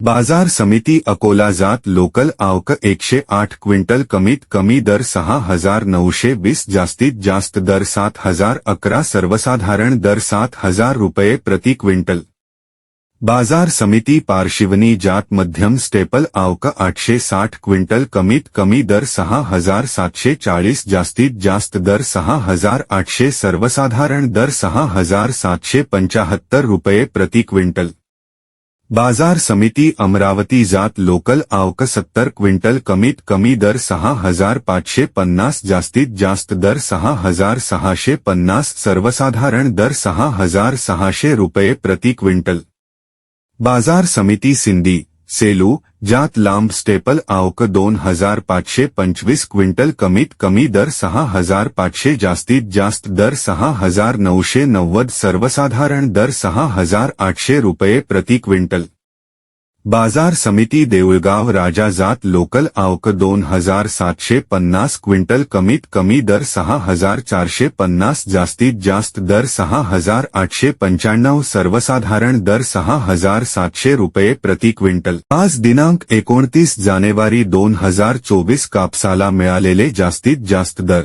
बाज़ार समिती अकोला जात लोकल आवक एकशे आठ क्विंटल कमीत कमी दर सहा हज़ार नऊशे वीस जास्तीत जास्त दर सात हज़ार अकरा सर्वसाधारण दर सात हज़ार रुपये प्रति क्विंटल. बाज़ार समिती पार्शिवनी जात मध्यम स्टेपल आवक आठशे साठ क्विंटल कमीत कमी दर सहा हज़ार सातशे चाळीस जास्तीत जास्त दर सहा हज़ार आठशे सर्वसाधारण दर सहा हज़ार सातशे पंचाहत्तर रुपये प्रति क्विंटल. बाज़ार समिति अमरावती जात लोकल आवक सत्तर क्विंटल कमीत कमी दर सहा हज़ार पांचे पन्नास जास्तीत जास्त दर सहा हज़ार सहाशे पन्नास सर्वसाधारण दर सहा हज़ार सहाशे रुपये प्रति क्विंटल. बाज़ार समिति सिंधी सेलू, जात लांब स्टेपल आवक दोन हज़ार पांचे पंचवीस क्विंटल कमीत कमी दर सहा हज़ार पांचे जास्तीत जास्त दर सहा हज़ार नौशे नव्वद सर्वसाधारण दर सहा हज़ार आठशे रुपये प्रति क्विंटल. बाजार समिती देऊळगाव राजा जात लोकल आवक दोन हजार सातशे पन्नास क्विंटल कमीत कमी दर सहा हजार चारशे पन्नास जास्तीत जास्त दर सहा हजार आठशे पंच्याण्णव सर्वसाधारण दर सहा हजार सातशे रुपये प्रति क्विंटल. आज दिनांक एकोणतीस जानेवारी दोन हजार चोवीस कापसाला मिळालेले जास्तीत जास्त दर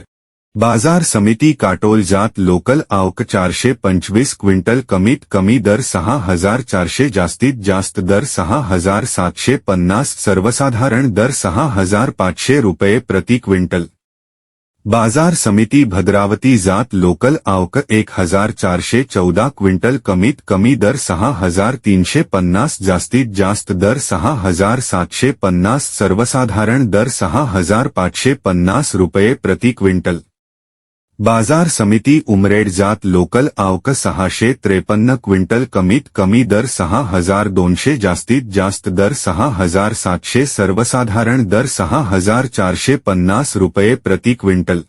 बाज़ार समिती काटोल जात लोकल आवक चारशे पंचवीस क्विंटल कमीत कमी दर सहा हज़ार चारशे जास्तीत जास्त दर सहा हज़ार सातशे पन्नास सर्वसाधारण दर सहा हज़ार पाचशे रुपये प्रति क्विंटल. बाज़ार समिती भद्रावती जात लोकल आवक एक हज़ार चारशे चौदा क्विंटल कमीत कमी दर सहा हज़ार तीनशे पन्नास जास्तीत जास्त दर सहा हज़ार सातशे पन्नास सर्वसाधारण दर सहा हज़ार पाचशे पन्नास रुपये प्रति क्विंटल. बाज़ार समिती उमरेड जात लोकल आवक सहाशे त्रेपन्न क्विंटल कमीत कमी दर सहा हज़ार दोनशे जास्तीत जास्त दर सहा हज़ार सातशे सर्वसाधारण दर सहा हज़ार चारशे पन्नास रुपये प्रति क्विंटल.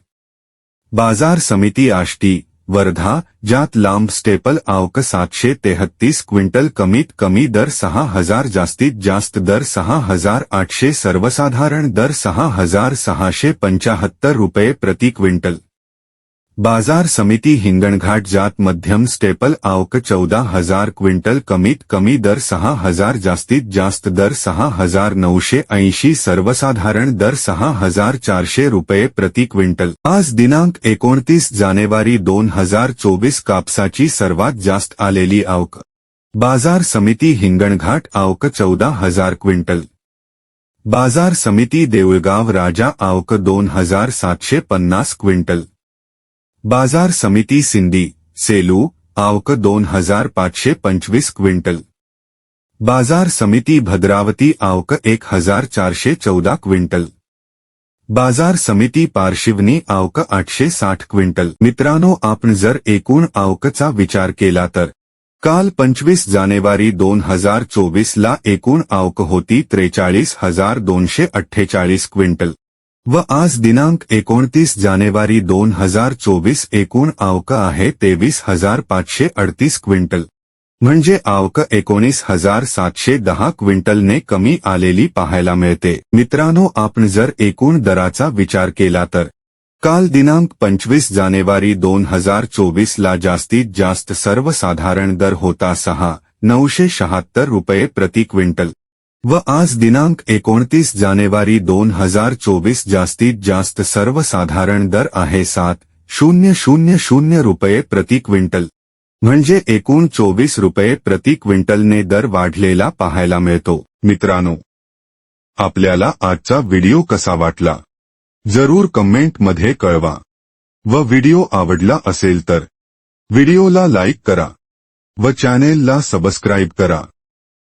बाज़ार समिती आष्टी, वर्धा, जात लांब स्टेपल आवक सातशे तेहत्तीस क्विंटल कमीत कमी दर सहा हज़ार जास्तीत जास्त दर सहा हज़ार आठशे सर्वसाधारण दर सहा हज़ार सहाशे पंचाहत्तर रुपये प्रति क्विंटल. बाजार समिती हिंगणघाट जात मध्यम स्टेपल आवक चौदा हजार क्विंटल कमीत कमी दर सहा हजार जास्तीत जास्त दर सहा हजार नऊशे ऐंशी सर्वसाधारण दर सहा हजार चारशे रुपये प्रति क्विंटल. आज दिनांक एकोणतीस जानेवारी दोन हजार चोवीस कापसाची सर्वात जास्त आलेली आवक. बाजार समिती हिंगणघाट आवक चौदा हजार क्विंटल. बाजार समिती देऊळगाव राजा आवक दोन हजार सातशे पन्नास क्विंटल. बाजार समिती सिंधी सेलू आवक दोन हजार पाचशे पंचवीस क्विंटल. बाजार समिती भद्रावती आवक एक हजार चारशे चौदा क्विंटल. बाजार समिती पार्शिवनी आवक आठशे साठ क्विंटल. मित्रांनो आपण जर एकूण आवकचा विचार केला तर काल पंचवीस जानेवारी दोन हजार चोवीसला एकूण आवक होती त्रेचाळीस हजार दोनशे अठ्ठेचाळीस क्विंटल. व आज दिनांक एकोणतीस जानेवारी दोन हजार चोवीस एकूण आवक आहे तेवीस हजार पाचशे अडतीस क्विंटल. म्हणजे आवक एकोणीस हजार सातशे दहा क्विंटलने कमी आलेली पाहायला मिळते. मित्रांनो आपण जर एकूण दराचा विचार केला तर काल दिनांक पंचवीस जानेवारी दोन हजार चोवीस ला जास्तीत जास्त सर्वसाधारण दर होता सहा नऊशे शहात्तर रुपये प्रति क्विंटल. व आज दिनांक एकोणतीस जानेवारी दोन हजार चोवीस जास्तीत जास्त सर्वसाधारण दर आहे सात शून्य शून्य शून्य रुपये प्रति क्विंटल. म्हणजे एकूण चोवीस रुपये प्रति क्विंटलने दर वाढलेला पाहायला मिळतो. मित्रांनो आपल्याला आजचा व्हिडिओ कसा वाटला? जरूर कमेंटमध्ये कळवा. व व्हिडिओ आवडला असेल तर व्हिडिओला लाईक करा. व चॅनेलला सबस्क्राईब करा.